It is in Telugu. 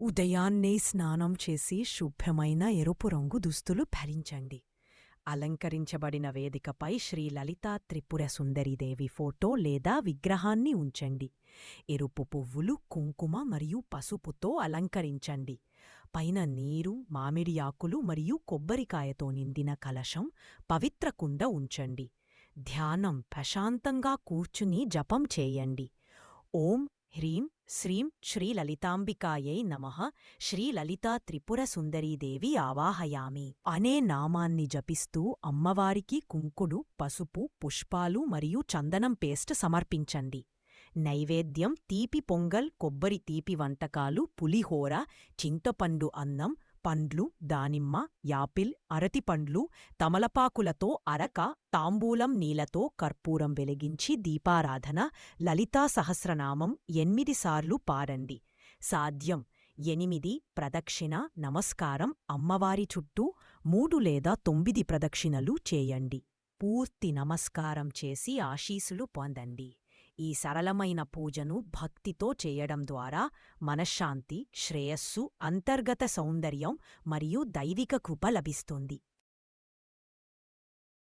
ఉదయాన్నే స్నానం చేసి శుభ్రమైన ఎరుపు రంగు దుస్తులు ధరించండి. అలంకరించబడిన వేదికపై శ్రీ లలితా త్రిపుర సుందరీదేవి ఫోటో లేదా విగ్రహాన్ని ఉంచండి. ఎరుపు పువ్వులు కుంకుమ మరియు పసుపుతో అలంకరించండి. పైన నీరు మామిడి ఆకులు మరియు కొబ్బరికాయతో నిండిన కలశం పవిత్ర కుండ ఉంచండి. ధ్యానం ప్రశాంతంగా కూర్చుని జపం చేయండి. ఓం హ్రీం శ్రీం శ్రీ నమ నమః శ్రీ లలితా త్రిపుర సుందరీదేవి ఆవాహయామి అనే నామాన్ని జపిస్తూ అమ్మవారికి కుంకుడు పసుపు పుష్పాలు మరియు చందనం పేస్ట్ సమర్పించండి నైవేద్యం తీపి పొంగల్ కొబ్బరి తీపి వంటకాలు పులిహోర చింతపండు అన్నం పండ్లు దానిమ్మ యాపిల్ అరటిపండ్లు తమలపాకులతో అరక తాంబూలం నీలతో కర్పూరం వెలిగించి దీపారాధన లలితా సహస్రనామం ఎనిమిదిసార్లు పారండి సాధ్యం. ఎనిమిది ప్రదక్షిణ నమస్కారం అమ్మవారి చుట్టూ మూడు లేదా తొమ్మిది ప్రదక్షిణలు చేయండి. పూర్తి నమస్కారం చేసి ఆశీసులు పొందండి. ఈ సరళమైన పూజను భక్తితో చేయడం ద్వారా మనశ్శాంతి శ్రేయస్సు అంతర్గత సౌందర్యం మరియు దైవిక కృప లభిస్తుంది.